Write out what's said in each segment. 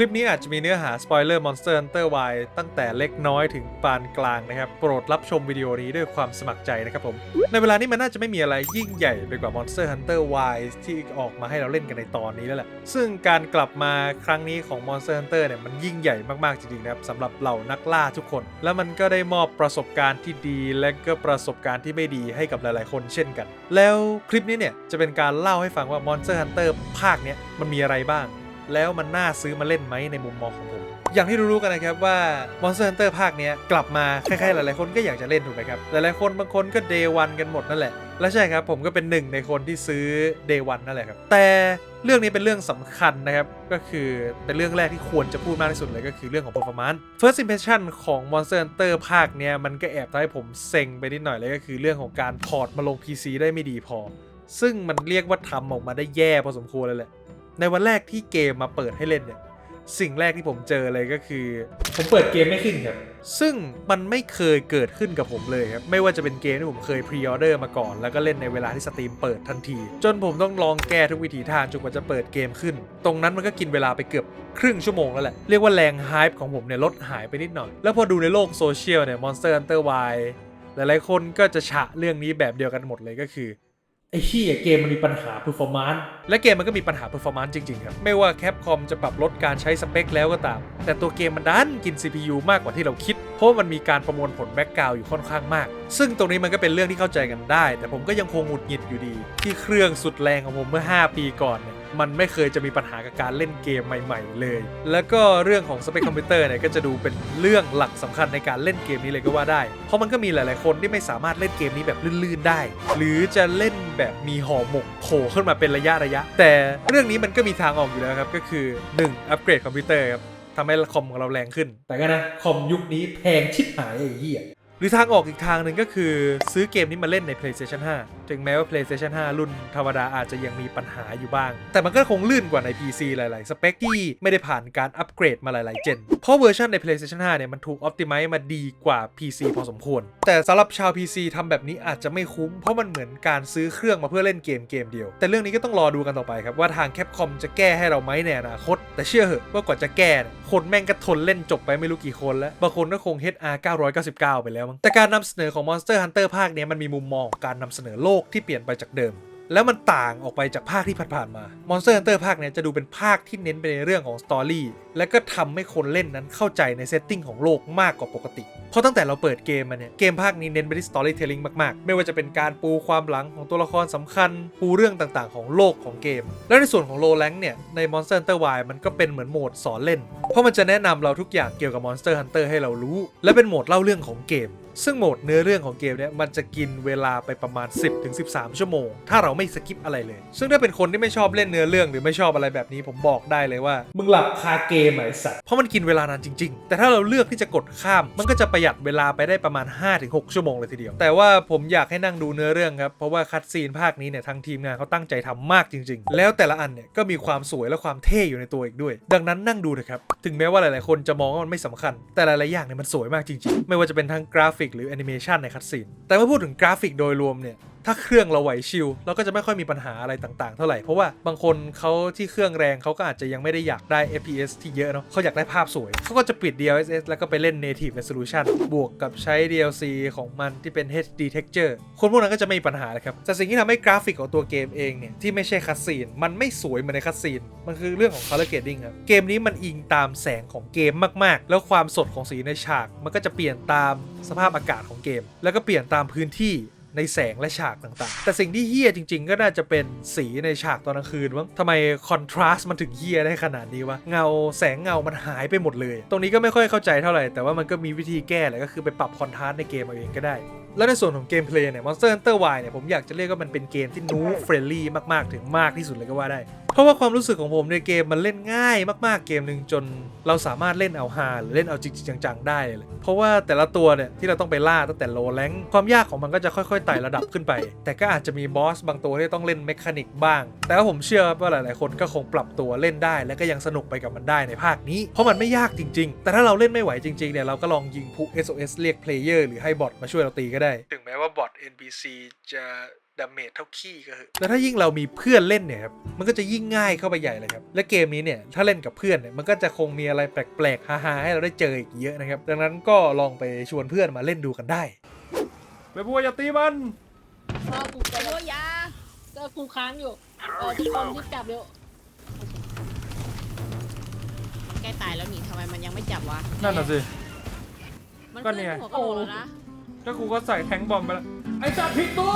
คลิปนี้อาจจะมีเนื้อหาสปอยเลอร์ Monster Hunter Y ตั้งแต่เล็กน้อยถึงปานกลางนะครับ โปรดรับชมวิดีโอนี้ด้วยความสมัครใจนะครับผม ในเวลานี้มันน่าจะไม่มีอะไรยิ่งใหญ่ไปกว่า Monster Hunter Y ที่ออกมาให้เราเล่นกันในตอนนี้แล้วแหละ ซึ่งการกลับมาครั้งนี้ของ Monster Hunter เนี่ยมันยิ่งใหญ่มากๆจริงๆนะครับสำหรับเหล่านักล่าทุกคน แล้วมันก็ได้มอบประสบการณ์ที่ดีและก็ประสบการณ์ที่ไม่ดีให้กับหลายๆ คนเช่นกัน แล้วคลิปนี้เนี่ยจะเป็นการเล่าให้ฟังว่า Monster Hunter ภาคเนี้ยมันมีอะไรบ้าง แล้วมันน่าซื้อมาเล่นไหมในมุมมองของผม อย่างที่รู้ๆกันนะครับว่า Monster Hunter ภาคนี้กลับมาใครๆหลายๆคนก็อยากจะเล่นถูกไหมครับหลายๆคนบางคนก็ Day 1กันหมดนั่นแหละและใช่ครับผมก็เป็นหนึ่งในคนที่ซื้อ Day 1นั่นแหละครับ แต่เรื่องนี้เป็นเรื่องสำคัญนะครับ ก็คือเป็นเรื่องแรกที่ควรจะพูดมากที่สุดเลยก็คือเรื่องของ performance first impression ของ Monster Hunter ภาคเนี้ยมันก็แอบทำให้ผมเซ็งไปนิดหน่อยเลยก็คือเรื่องของการพอร์ตมาลง PC ได้ไม่ดีพอ ซึ่งมันเรียกว่าทำออกมาได้แย่พอสมควรเลยแหละ ในวันแรกที่เกมมาเปิดให้เล่นเนี่ยสิ่งแรกที่ผมเจอเลยก็คือ ผมเปิดเกมไม่ขึ้นครับ ซึ่งมันไม่เคยเกิดขึ้นกับผมเลยครับ ไม่ว่าจะเป็นเกมที่ผมเคยพรีออเดอร์มาก่อน แล้วก็เล่นในเวลาที่สตรีมเปิดทันที จนผมต้องลองแก้ทุกวิถีทางจนกว่าจะเปิดเกมขึ้น ตรงนั้นมันก็กินเวลาไปเกือบครึ่งชั่วโมงแล้วแหละ เรียกว่าแรงไฮป์ของผมเนี่ยลดหายไปนิดหน่อย แล้วพอดูในโลกโซเชียลเนี่ย Monster Hunter Y หลายๆคนก็จะฉะเรื่องนี้แบบเดียวกันหมดเลยก็คือ ไอ้ขี้เกมมันมีปัญหา performance และเกมมันก็มีปัญหา performance จริง ๆ ครับ ไม่ว่าแคปคอมจะปรับลดการใช้สเปคแล้วก็ตาม แต่ตัวเกมมันดันกิน CPU มากกว่าที่เราคิด เพราะมันมีการประมวลผลแบ็กกราวอยู่ค่อนข้างมาก ซึ่งตรงนี้มันก็เป็นเรื่องที่เข้าใจกันได้ แต่ผมก็ยังคงหงุดหงิดอยู่ดี ที่เครื่องสุดแรงของผมเมื่อ 5 ปีก่อนเนี่ย มันไม่เคยจะมีปัญหากับการเล่นเกมใหม่ ๆ เลย แล้วก็เรื่องของสเปคคอมพิวเตอร์เนี่ยก็จะดูเป็นเรื่องหลักสำคัญในการเล่นเกมนี้เลยก็ว่าได้ เพราะมันก็มีหลายๆคนที่ไม่สามารถเล่นเกมนี้แบบลื่นๆได้ หรือจะเล่นแบบมีห่อหมกโผล่ขึ้นมาเป็นระยะระยะ แต่เรื่องนี้มันก็มีทางออกอยู่แล้วครับก็คือ 1. อัปเกรดคอมพิวเตอร์ครับทำให้คอมของเราแรงขึ้น แต่ก็นะคอมยุคนี้แพงชิบหายไอ้เหี้ยหรือทางออกอีกทางหนึ่งก็คือซื้อเกมนี้มาเล่นใน PlayStation 5 ถึงแม้ว่า PlayStation 5 รุ่นธรรมดาอาจจะยังมีปัญหาอยู่บ้าง แต่มันก็คงลื่นกว่าใน PC หลาย ๆ สเปคที่ไม่ได้ผ่านการอัปเกรดมาหลาย ๆ เจน เพราะเวอร์ชันใน PlayStation 5 เนี่ยมันถูก Optimize มาดีกว่า PC พอสมควร แต่สำหรับชาว PC ทำแบบนี้อาจจะไม่คุ้ม เพราะมันเหมือนการซื้อเครื่องมาเพื่อเล่นเกมเกมเดียว แต่เรื่องนี้ก็ต้องรอดูกันต่อไปครับว่าทาง Capcom จะแก้ให้เราไหมในอนาคต แต่เชื่อเหอะว่ากว่าจะแก้คนแม่งก็ทนเล่นจบไปไม่รู้กี่คนแล้วบางคนก็คง HR 999 ไปแล้วมั้งแต่การนำเสนอของ Monster Hunter ภาคเนี้ยมันมีมุมมองของการนำเสนอโลกที่เปลี่ยนไปจากเดิม แล้วมันต่างออกไปจากภาคที่ผ่านๆมา Monster Hunter ภาคเนี้ยจะดูเป็นภาคที่เน้นไปในเรื่องของสตอรี่และก็ทำให้คนเล่นนั้นเข้าใจในเซตติ้งของโลกมากกว่าปกติ เพราะตั้งแต่เราเปิดเกมมาเนี่ย เกมภาคนี้เน้นไปที่ storytelling มากๆ ไม่ว่าจะเป็นการปูความหลังของตัวละครสำคัญ ปูเรื่องต่างๆ ของโลกของเกม แล้วในส่วนของ low rank เนี่ย ใน Monster Hunter Y มันก็เป็นเหมือนโหมดสอนเล่น เพราะมันจะแนะนำเราทุกอย่างเกี่ยวกับ Monster Hunter ให้เรารู้ และเป็นโหมดเล่าเรื่องของเกม ซึ่งโหมดเนื้อเรื่องของเกมเนี่ยมันจะกินเวลาไปประมาณ 10-13 ชั่วโมง ถ้าเราไม่สกิปอะไรเลย ซึ่งถ้าเป็นคนที่ไม่ชอบเล่นเนื้อเรื่องหรือไม่ชอบอะไรแบบนี้ผมบอกได้เลยว่า มึงหลับคาเกมไอ้สัสเพราะมันกินเวลานานจริง ๆ แต่ถ้าเราเลือกที่จะกดข้าม มันก็จะประหยัดเวลาไปได้ประมาณ 5-6 ชั่วโมงเลยทีเดียว แต่ว่าผมอยากให้นั่งดูเนื้อเรื่องครับเพราะว่าคัดซีนภาคนี้เนี่ยทางทีมงานเขาตั้งใจทำมากจริง ๆ แล้วแต่ละอันเนี่ยก็มีความสวยและความเท่อยู่ในตัวอีกด้วย ดังนั้นนั่งดูนะครับถึงแม้ว่าหลายๆคนจะมองว่ามันไม่สำคัญ แต่หลายๆอย่างเนี่ยมันสวยมากจริง ๆ ไม่ว่าจะเป็นทั้งกราฟิกหรือแอนิเมชันในคัดซีนแต่เมื่อพูดถึงกราฟิกโดยรวมเนี่ย ถ้าเครื่องเราไหวชิลเราก็จะไม่ค่อยมีปัญหาอะไรต่างๆ เท่าไหร่ เพราะว่าบางคนเขาที่เครื่องแรงเขาก็อาจจะยังไม่ได้อยากได้ FPS ที่เยอะเนาะเขาอยากได้ภาพสวยเขาก็จะปิด DLSS แล้วก็ไปเล่น Native Resolution บวกกับใช้ DLC ของมันที่เป็น HD Texture คนพวกนั้นก็จะไม่มีปัญหาเลยครับแต่สิ่งที่ทำให้กราฟิกของตัวเกมเองเนี่ยที่ไม่ใช่คัสซีนมันไม่สวยเหมือนในคัสซีนมันคือเรื่องของ color grading ครับเกมนี้มันอิงตามแสงของเกมมากๆ แล้วความสดของสีในฉาก มันก็จะเปลี่ยนตามสภาพอากาศของเกม แล้วก็เปลี่ยนตามพื้นที่ ในแสงและฉากต่างๆ แต่สิ่งที่เฮี้ยจริง ๆ ก็น่าจะเป็นสีในฉากตอนกลางคืนมั้งทำไมคอนทราสต์มันถึงเฮี้ยได้ขนาดนี้วะ เงาแสงเงามันหายไปหมดเลย ตรงนี้ก็ไม่ค่อยเข้าใจเท่าไหร่ แต่ว่ามันก็มีวิธีแก้แหละก็คือไปปรับคอนทราสต์ในเกมเอาเองก็ได้ แล้วในส่วนของเกมเพลย์เนี่ย Monster Hunter Y เนี่ย ผมอยากจะเรียกว่ามันเป็นเกมที่นูเฟรนลี่มาก ๆ ถึงมากที่สุดเลยก็ว่าได้ เพราะว่าความรู้สึกของผมในเกมมันเล่นง่ายมากๆเกมหนึ่งจนเราสามารถเล่นเอาฮาหรือเล่นเอาจริงๆจังๆ ได้เลย เพราะว่าแต่ละตัวเนี่ยที่เราต้องไปล่าตั้งแต่โลแรงความยากของมันก็จะค่อยๆไต่ระดับขึ้นไป แต่ก็อาจจะมีบอสบางตัวที่ต้องเล่นเมคานิกบ้าง แต่ว่าผมเชื่อว่าหลายๆ คนก็คงปรับตัวเล่นได้ และก็ยังสนุกไปกับมันได้ในภาคนี้ เพราะมันไม่ยากจริง ๆ แต่ถ้าเราเล่นไม่ไหวจริงๆเนี่ยเราก็ลองยิงพุ SOS เรียกเพลเยอร์หรือให้บอทมาช่วยเราตีก็ได้ได้ ถึงแม้ว่าบอท NPC จะดาเมจเท่าขี้ก็เหอะแล้วถ้ายิ่งเรามีเพื่อนเล่นเนี่ยครับ มันก็จะยิ่งง่ายเข้าไปใหญ่เลยครับ และเกมนี้เนี่ย ถ้าเล่นกับเพื่อนเนี่ย มันก็จะคงมีอะไรแปลกๆฮาๆให้เราได้เจออีกเยอะนะครับ ดังนั้นก็ลองไปชวนเพื่อนมาเล่นดูกันได้ไปบัวอย่าตีมันเออกูจะโดนยาเจอกูค้างอยู่ เออที่คนที่จับเร็วใกล้ตายแล้วนี่ทำไมมันยังไม่จับวะ นั่นน่ะสิ มันก็ขึ้นเนี่ยหัวกระโหลกแล้วนะ แล้วกูก็ใส่แทงบอมไปแล้วไอ้สัตว์ผิดตัว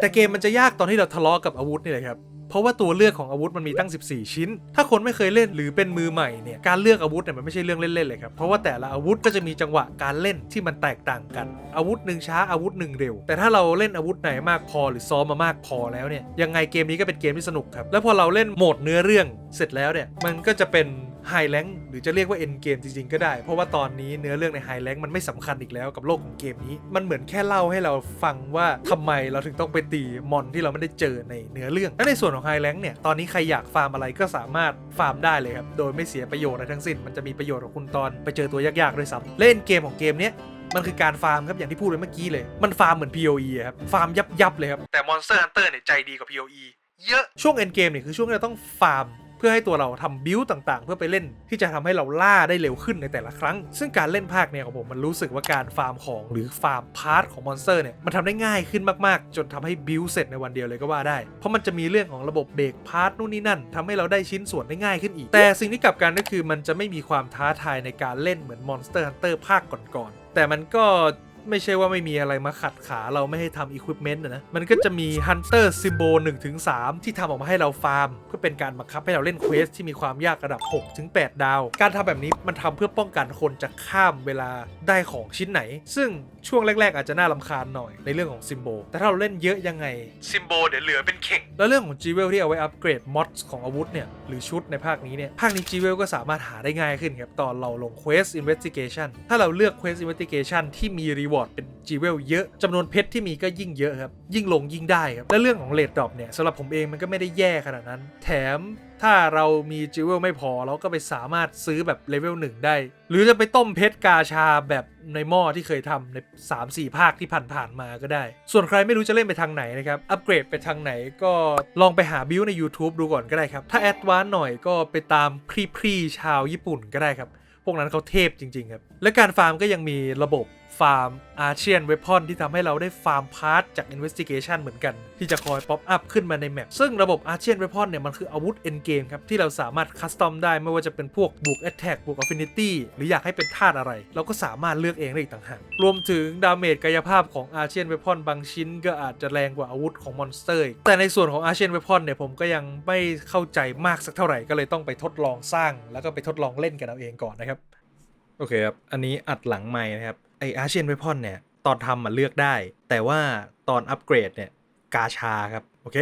แต่เกมมันจะยากตอนที่เราทะเลาะกับอาวุธนี่แหละครับ เพราะว่าตัวเลือกของอาวุธมันมีตั้ง 14 ชิ้น ถ้าคนไม่เคยเล่นหรือเป็นมือใหม่เนี่ย การเลือกอาวุธเนี่ยมันไม่ใช่เรื่องเล่นๆเลยครับ เพราะว่าแต่ละอาวุธก็จะมีจังหวะการเล่นที่มันแตกต่างกัน อาวุธหนึ่งช้าอาวุธหนึ่งเร็ว แต่ถ้าเราเล่นอาวุธไหนมากพอหรือซ้อมมามากพอแล้วเนี่ย ยังไงเกมนี้ก็เป็นเกมที่สนุกครับ แล้วพอเราเล่นโหมดเนื้อเรื่องเสร็จแล้วเนี่ย มันก็จะเป็น ไฮแลงหรือจะเรียกว่าเอ็นเกมจริงๆก็ได้ เพราะว่าตอนนี้เนื้อเรื่องในไฮแลงมันไม่สำคัญอีกแล้วกับโลกของเกมนี้ มันเหมือนแค่เล่าให้เราฟังว่าทำไมเราถึงต้องไปตีมอนที่เราไม่ได้เจอในเนื้อเรื่องและในส่วนของไฮแลงเนี่ยตอนนี้ใครอยากฟาร์มอะไรก็สามารถฟาร์มได้เลยครับโดยไม่เสียประโยชน์อะไรทั้งสิ้นมันจะมีประโยชน์ของคุณตอนไปเจอตัวยากๆด้วยซ้ำเล่นเกมของเกมเนี้ยมันคือการฟาร์มครับ อย่างที่พูดไปเมื่อกี้เลย มันฟาร์มเหมือน POE ครับ ฟาร์มยับยับๆเลยครับ แต่ Monster Hunter เนี่ยใจดีกว่า POE เยอะ ช่วง end game เนี่ยคือช่วงที่เราต้องฟาร์ม พื่อให้ตัวเราทำบิลต่างๆ เพื่อไปเล่นที่จะทำให้เราล่าได้เร็วขึ้นในแต่ละครั้ง ซึ่งการเล่นภาคเนี่ยของผมมันรู้สึกว่าการฟาร์มของหรือฟาร์มพาร์ทของมอนสเตอร์เนี่ยมันทำได้ง่ายขึ้นมากๆ จนทำให้บิลเสร็จในวันเดียวเลยก็ว่าได้ เพราะมันจะมีเรื่องของระบบเบรกพาร์ทนู่นนี่นั่นทำให้เราได้ชิ้นส่วนได้ง่ายขึ้นอีก แต่สิ่งที่กลับกันก็คือมันจะไม่มีความท้าทายในการเล่นเหมือน Monster Hunter ภาคก่อนๆแต่มันก็ ไม่ใช่ว่าไม่มีอะไรมาขัดขาเราไม่ให้ทำ equipment นะนะ มันก็จะมี Hunter Symbol 1-3ที่ทำออกมาให้เราฟาร์ม เพื่อเป็นการบังคับให้เราเล่นเควสที่มีความยากระดับ6-8ดาว การทำแบบนี้มันทำเพื่อป้องกันคนจะข้ามเวลาได้ของชิ้นไหน ซึ่งช่วงแรก ๆ อาจจะน่าลำคาญหน่อยในเรื่องของซิมโบแต่ถ้าเราเล่นเยอะยังไงซิมโบเดี๋ยวเหลือเป็นเข่ง แล้วเรื่องของจีเวลที่เอาไว้อัปเกรดมอดของอาวุธเนี่ยหรือชุดในภาคนี้เนี่ยภาคนี้จีเวลก็สามารถหาได้ง่ายขึ้นครับตอนเราลง Quest Investigation ถ้าเราเลือก Quest Investigation ที่มีรีวอร์ดเป็นจีเวลเยอะจำนวนเพชรที่มีก็ยิ่งเยอะครับ ยิ่งลงยิ่งได้ครับ และเรื่องของเลดดรอปเนี่ยสำหรับผมเองมันก็ไม่ได้แย่ขนาดนั้น แถมถ้าเรามีจิวเวลไม่พอเราก็ไปสามารถซื้อแบบเลเวลหนึ่งได้ หรือจะไปต้มเพชรกาชาแบบในหม้อที่เคยทำใน 3-4 ภาคที่ผ่านๆมาก็ได้ ส่วนใครไม่รู้จะเล่นไปทางไหนนะครับ อัปเกรดไปทางไหนก็ลองไปหาบิวใน YouTube ดูก่อนก็ได้ครับ ถ้าแอดวานหน่อยก็ไปตามพรีๆชาวญี่ปุ่นก็ได้ครับ พวกนั้นเขาเทพจริงๆครับ และการฟาร์มก็ยังมีระบบ ฟาร์มอาเชียนเวพอนที่ทำให้เราได้ฟาร์มพาร์ทจาก Investigation เหมือนกัน ที่จะคอยป๊อปอัพขึ้นมาในแมปซึ่งระบบอาเชียนเวพอนเนี่ย มันคืออาวุธเอนเกมครับ ที่เราสามารถคัสตอมได้ไม่ว่าจะเป็นพวกบวก Attack บวก Affinity หรืออยากให้เป็นธาตุอะไร เราก็สามารถเลือกเองได้อีกต่างหากรวมถึงดาเมจกายภาพของอาเชียนเวพอนบางชิ้น ก็อาจจะแรงกว่าอาวุธของมอนสเตอร์แต่ในส่วนของอาเชียนเวพอนเนี่ยผมก็ยังไม่เข้าใจมากสักเท่าไหร่ก็เลยต้องไปทดลองสร้าง แล้วก็ไปทดลองเล่นกันเอาเองก่อนนะครับโอเคครับอันนี้อัดหลังไม้นะครับ ไออาเชียนเวพอนเนี่ย ตอนทำมันเลือกได้ แต่ว่าตอนอัปเกรดเนี่ย กาชาครับ โอเค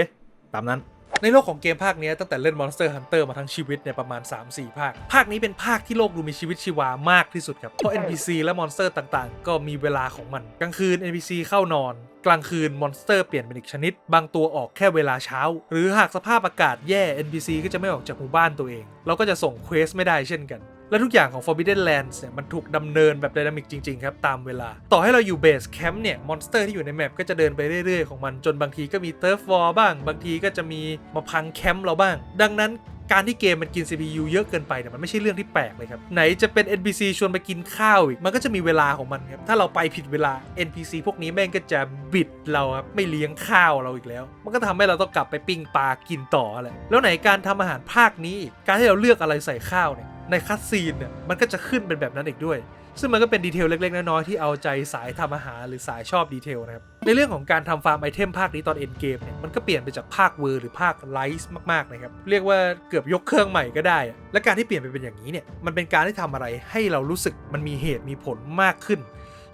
ตามนั้นในโลกของเกมภาคนี้ตั้งแต่เล่น Monster Hunter มาทั้งชีวิตเนี่ยประมาณ 3-4 ภาค ภาคนี้เป็นภาคที่โลกดูมีชีวิตชีวามากที่สุดครับ เพราะ NPC และมอนสเตอร์ต่างๆ ก็มีเวลาของมัน กลางคืน NPC เข้านอน กลางคืนมอนสเตอร์เปลี่ยนเป็นอีกชนิด บางตัวออกแค่เวลาเช้า หรือหากสภาพอากาศแย่ NPC ก็จะไม่ออกจากหมู่บ้านตัวเอง เราก็จะส่งเควสไม่ได้เช่นกัน และทุกอย่างของ Forbidden Lands เนี่ยมันถูกดำเนินแบบไดนามิกจริง ๆ ครับ ตามเวลา ต่อให้เราอยู่เบสแคมป์เนี่ย มอนสเตอร์ที่อยู่ในแมปก็จะเดินไปเรื่อย ๆ ของมันจนบางทีก็มีเติร์ฟวอลบ้าง บางทีก็จะมีมาพังแคมป์เราบ้าง ดังนั้นการที่เกมมันกิน CPU เยอะเกินไปเนี่ยมันไม่ใช่เรื่องที่แปลกเลยครับ ไหนจะเป็น NPC ชวนไปกินข้าวอีก มันก็จะมีเวลาของมันครับ ถ้าเราไปผิดเวลา NPC พวกนี้แม่งก็จะบิดเราครับ ไม่เลี้ยงข้าวเราอีกแล้ว มันก็ทำให้เราต้องกลับไปปิ้งปลากินต่อแหละแล้วไหนการทำอาหารภาคนี้อีกการที่เราเลือกอะไรใส่ข้าวเนี่ย ในคัตซีนเนี่ยมันก็จะขึ้นเป็นแบบนั้นอีกด้วย ซึ่งมันก็เป็นดีเทลเล็กๆ น้อยๆที่เอาใจสายทำอาหารหรือสายชอบดีเทลนะครับ ในเรื่องของการทำฟาร์มไอเทมภาคนี้ตอนเอ็นเกมเนี่ยมันก็เปลี่ยนไปจากภาคเวอร์หรือภาคไลท์มากๆนะครับ เรียกว่าเกือบยกเครื่องใหม่ก็ได้ และการที่เปลี่ยนไปเป็นอย่างนี้เนี่ยมันเป็นการที่ทำอะไรให้เรารู้สึกมันมีเหตุมีผลมากขึ้น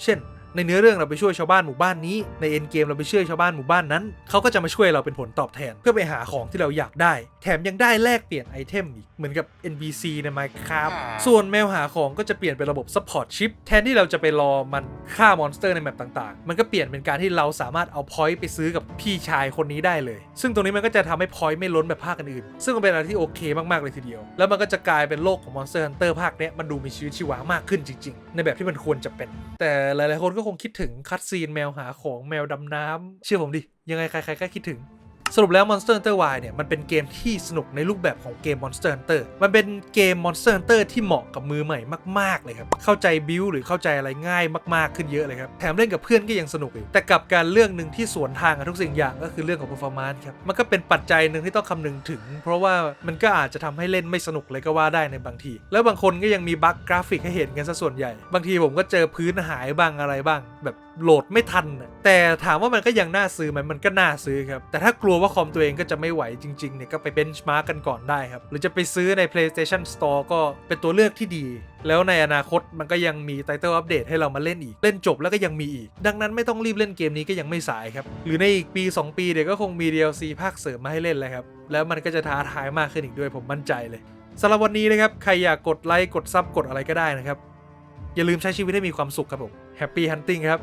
เช่น ในเนื้อเรื่องเราไปช่วยชาวบ้านหมู่บ้านนี้ในเอ็นเกมเราไปช่วยชาวบ้านหมู่บ้านนั้นเขาก็จะมาช่วยเราเป็นผลตอบแทน เพื่อไปหาของที่เราอยากได้ แถมยังได้แลกเปลี่ยนไอเทมอีกเหมือนกับ NPC ใน Minecraft ส่วนแมวหาของก็จะเปลี่ยนเป็นระบบ Support Chip แทนที่เราจะไปรอมันฆ่ามอนสเตอร์ในแมปต่างๆ มันก็เปลี่ยนเป็นการที่เราสามารถเอาพอยต์ไปซื้อกับพี่ชายคนนี้ได้เลย ซึ่งตรงนี้มันก็จะทำให้พอยต์ไม่ล้นแบบภาคอื่นๆซึ่งมันเป็นอะไรที่โอเคมากๆเลยทีเดียว แล้วมันก็จะกลายเป็นโลกของ Monster Hunter ภาคเนี้ยมันดูมีชีวิตชีวามากขึ้นจริง ๆ ในแบบที่มันควรจะเป็น แต่หลายๆคนก็คงคิดถึงคัดซีนแมวหาของแมวดำน้ำเชื่อผมดิยังไงใครๆก็คิดถึง สรุปแล้ว Monster Hunter Y เนี่ย มันเป็นเกมที่สนุกในรูปแบบของเกม Monster Hunter มันเป็นเกม Monster Hunter ที่เหมาะกับมือใหม่มาก ๆ เลยครับ เข้าใจบิวหรือเข้าใจอะไรง่ายมากๆขึ้นเยอะเลยครับ แถมเล่นกับเพื่อนก็ยังสนุกอีกแต่กับการเรื่องหนึ่งที่สวนทางกับทุกสิ่งอย่างก็คือเรื่องของ performance ครับ มันก็เป็นปัจจัยหนึ่งที่ต้องคำนึงถึง เพราะว่ามันก็อาจจะทำให้เล่นไม่สนุกเลยก็ว่าได้ในบางที แล้วบางคนก็ยังมีบั๊กกราฟิกให้เห็นกันซะส่วนใหญ่ บางทีผมก็เจอพื้นหายบ้างอะไรบ้าง แบบ โหลดไม่ทันนะแต่ถามว่ามันก็ยังน่าซื้อไหมมันก็น่าซื้อครับ แต่ถ้ากลัวว่าคอมตัวเองก็จะไม่ไหวจริงๆเนี่ยก็ไปเบนช์มาร์กกันก่อนได้ครับ หรือจะไปซื้อใน PlayStation Store ก็เป็นตัวเลือกที่ดี แล้วในอนาคตมันก็ยังมีไตเติลอัปเดตให้เรามาเล่นอีก เล่นจบแล้วก็ยังมีอีก ดังนั้นไม่ต้องรีบเล่นเกมนี้ก็ยังไม่สายครับ หรือในอีกปี 2 ปีเดี๋ยวก็คงมี DLC ภาคเสริมมาให้เล่นแล้วครับ แล้วมันก็จะท้าทายมากขึ้นอีกด้วยผมมั่นใจเลยสำหรับวันนี้นะครับใครอยากกดไลค์กดซับกดอะไรก็ได้นะครับอย่าลืมใช้ชีวิตให้มีความสุขครับผม Happy Hunting ครับ